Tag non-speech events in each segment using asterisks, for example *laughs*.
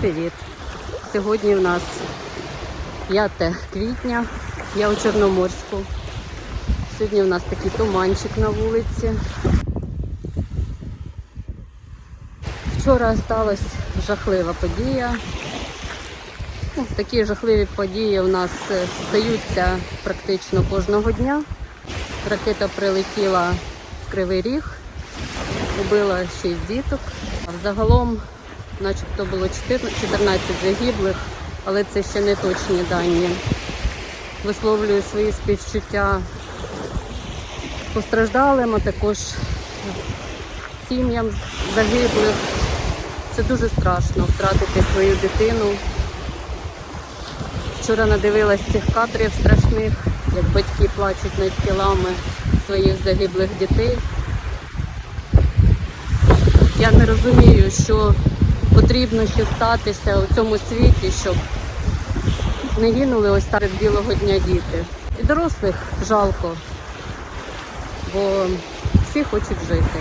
привіт! Сьогодні в нас 5 квітня, я у Чорноморську. Сьогодні у нас такий туманчик на вулиці. Вчора сталася жахлива подія. Ну, такі жахливі події у нас е, стаються практично кожного дня. Ракета прилетіла в Кривий Ріг, убила 6 діток. Взагалом, начебто було 14 14 загиблих, але це ще не точні дані. Висловлюю свої співчуття постраждалим, а також сім'ям загиблих. Це дуже страшно втратити свою дитину. Вчора надивилась цих кадрів страшних, як батьки плачуть над тілами своїх загиблих дітей. Я не розумію, що потрібно ще статися у цьому світі, щоб не гинули ось так від білого дня діти. І дорослих жалко, бо всі хочуть жити.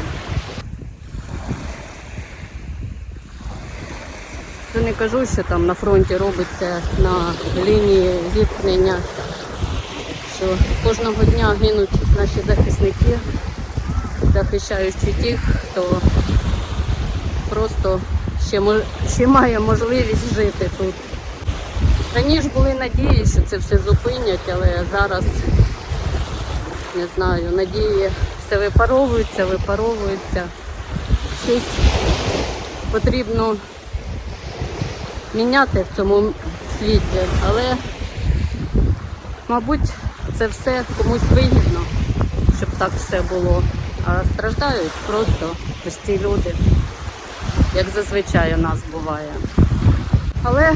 Я не кажу, що там на фронті робиться на лінії зіткнення, що кожного дня гинуть наші захисники, захищаючи тих, хто просто ще, ще має можливість жити тут. Раніше були надії, що це все зупинять, але зараз не знаю, надії все випаровуються, випаровуються. Щось потрібно міняти в цьому світі, але, мабуть, це все комусь вигідно, щоб так все було. А страждають просто прості люди, як зазвичай у нас буває. Але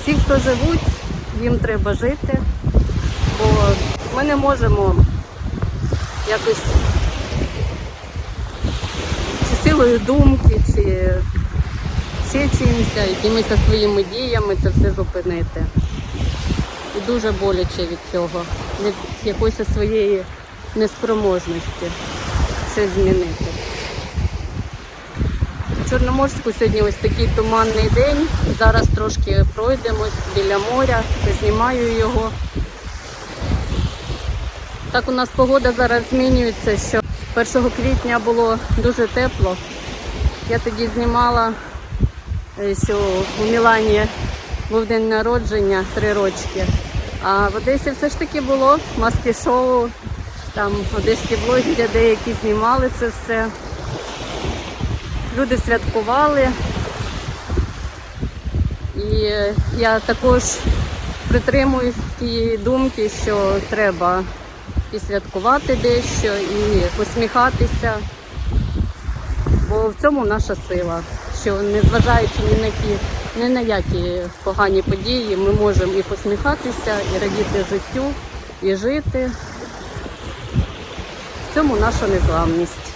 всі, хто живуть, їм треба жити, бо ми не можемо якось чи силою думки, чи ще чимось, якимись своїми діями це все зупинити. І дуже боляче від цього, від якоїсь своєї неспроможності щось змінити. Чорноморську сьогодні ось такий туманний день. Зараз трошки пройдемось біля моря, знімаю його. Так у нас погода зараз змінюється, що 1 квітня було дуже тепло. Я тоді знімала е, що у Мілані був день народження, три рочки. А в Одесі все ж таки було маски шоу, там одеські блогери деякі знімали це все. Люди святкували. І я також притримуюсь тієї думки, що треба і святкувати дещо, і посміхатися. Бо в цьому наша сила, що незважаючи ні на ті, ні на які погані події, ми можемо і посміхатися, і радіти життю, і жити. В цьому наша незламність.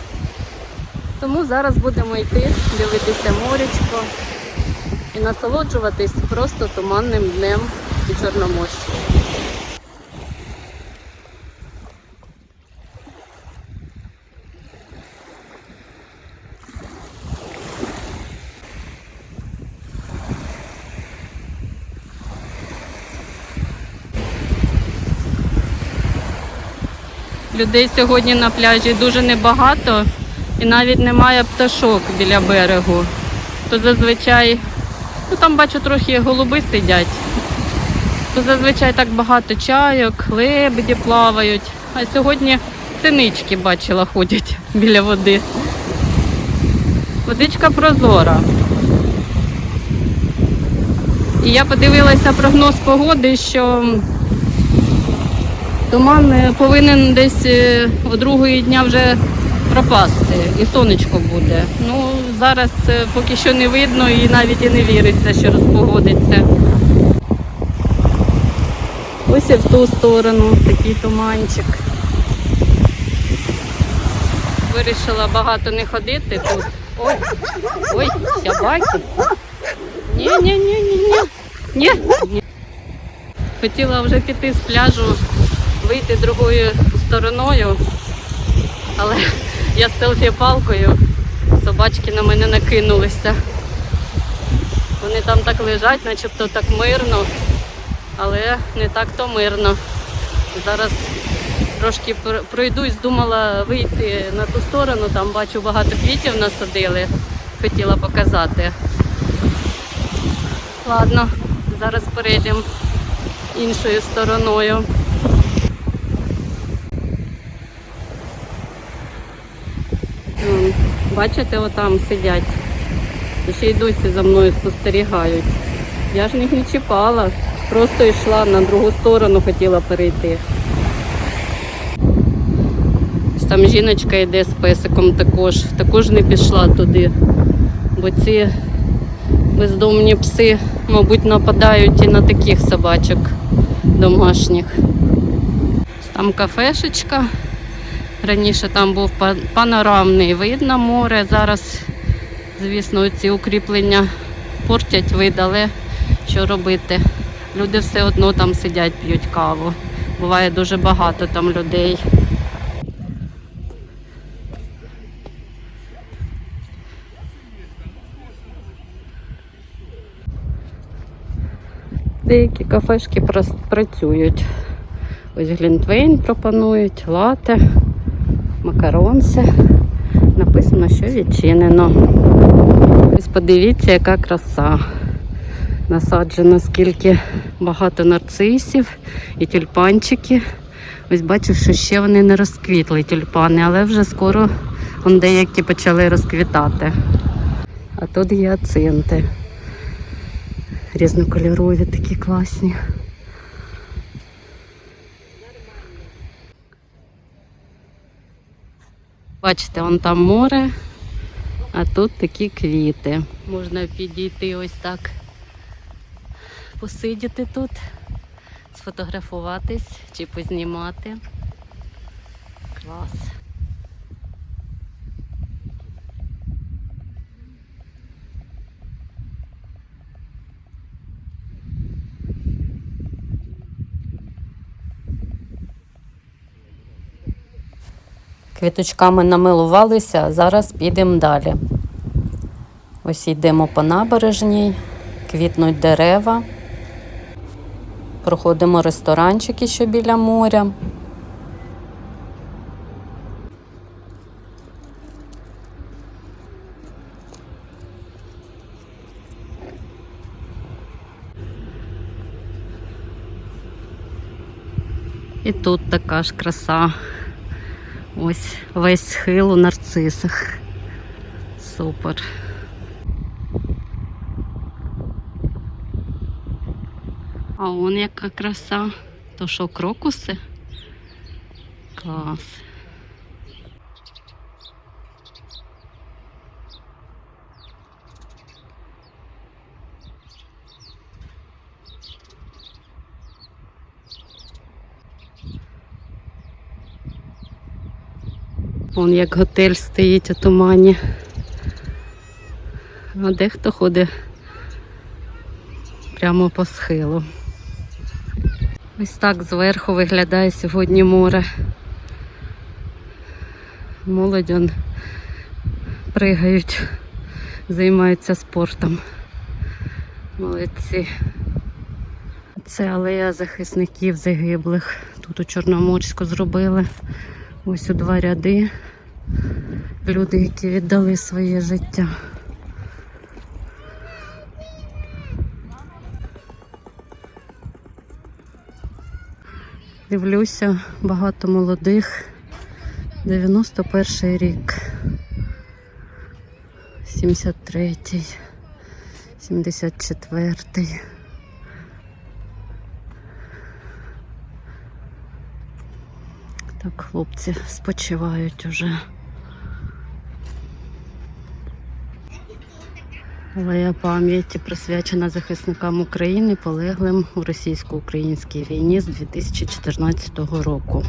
Тому зараз будемо йти, дивитися морячко і насолоджуватись просто туманним днем і Чорноморську. Людей сьогодні на пляжі дуже небагато і навіть немає пташок біля берегу. То зазвичай, ну там бачу трохи голуби сидять. То зазвичай так багато чайок, лебеді плавають. А сьогодні синички бачила ходять *laughs* біля води. Водичка прозора. І я подивилася прогноз погоди, що Туман е, повинен десь е, о другої дня вже пропасти і сонечко буде. Ну, зараз поки що не видно і навіть і не віриться, що розпогодиться. Ось і в ту сторону такий туманчик. Вирішила багато не ходити тут. Ой, ой, собаки. Ні, ні, ні, ні. Ні. Ні. Хотіла вже піти з пляжу вийти другою стороною, але я з селфі-палкою, собачки на мене накинулися. Вони там так лежать, начебто так мирно, але не так то мирно. Зараз трошки пройдусь, думала вийти на ту сторону, там бачу багато квітів насадили, хотіла показати. Ладно, зараз перейдемо іншою стороною. Бачите, отам сидять. Ще й досі за мною спостерігають. Я ж їх не чіпала, просто йшла на другу сторону, хотіла перейти. Там жіночка йде з песиком також. Також не пішла туди. Бо ці бездомні пси, мабуть, нападають і на таких собачок домашніх. Там кафешечка. Раніше там був панорамний вид на море. Зараз, звісно, ці укріплення портять вид, але що робити? Люди все одно там сидять, п'ють каву. Буває дуже багато там людей. Деякі кафешки працюють. Ось Глінтвейн пропонують, лате, макаронси. Написано, що відчинено. Ось подивіться, яка краса. Насаджено скільки багато нарцисів і тюльпанчики. Ось бачу, що ще вони не розквітли тюльпани, але вже скоро вон деякі почали розквітати. А тут гіацинти. Різнокольорові такі класні. Бачите, вон там море, а тут такі квіти. Можна підійти ось так, посидіти тут, сфотографуватись чи познімати. Клас. Квіточками намилувалися, зараз підемо далі. Ось йдемо по набережній, квітнуть дерева. Проходимо ресторанчики, що біля моря. І тут така ж краса. Ось весь схил у нарцисах. Супер. А он яка краса. То що, крокуси? Клас. Вон як готель стоїть у тумані. А дехто ходить прямо по схилу. Ось так зверху виглядає сьогодні море. Молодь он пригають, займаються спортом. Молодці. Це алея захисників загиблих. Тут у Чорноморську зробили. Ось у два ряди. Люди, які віддали своє життя. Дивлюся, багато молодих. 91 рік. 73-й, 74-й. Так, хлопці спочивають уже. Алея пам'яті присвячена захисникам України, полеглим у російсько-українській війні з 2014 року.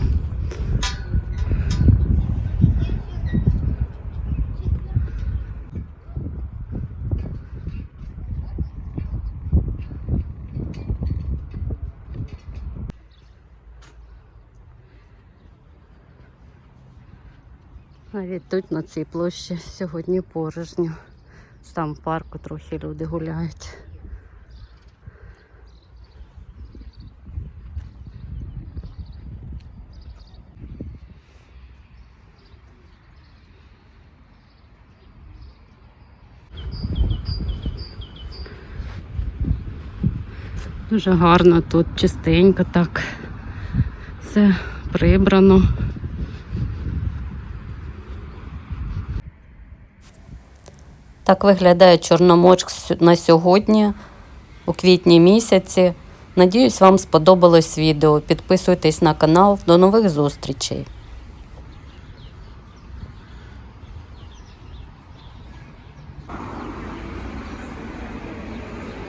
Навіть тут на цій площі сьогодні порожньо. Там в парку трохи люди гуляють. Дуже гарно тут, чистенько так. Все прибрано. Так виглядає Чорноморськ на сьогодні, у квітні місяці. Надіюсь, вам сподобалось відео. Підписуйтесь на канал. До нових зустрічей!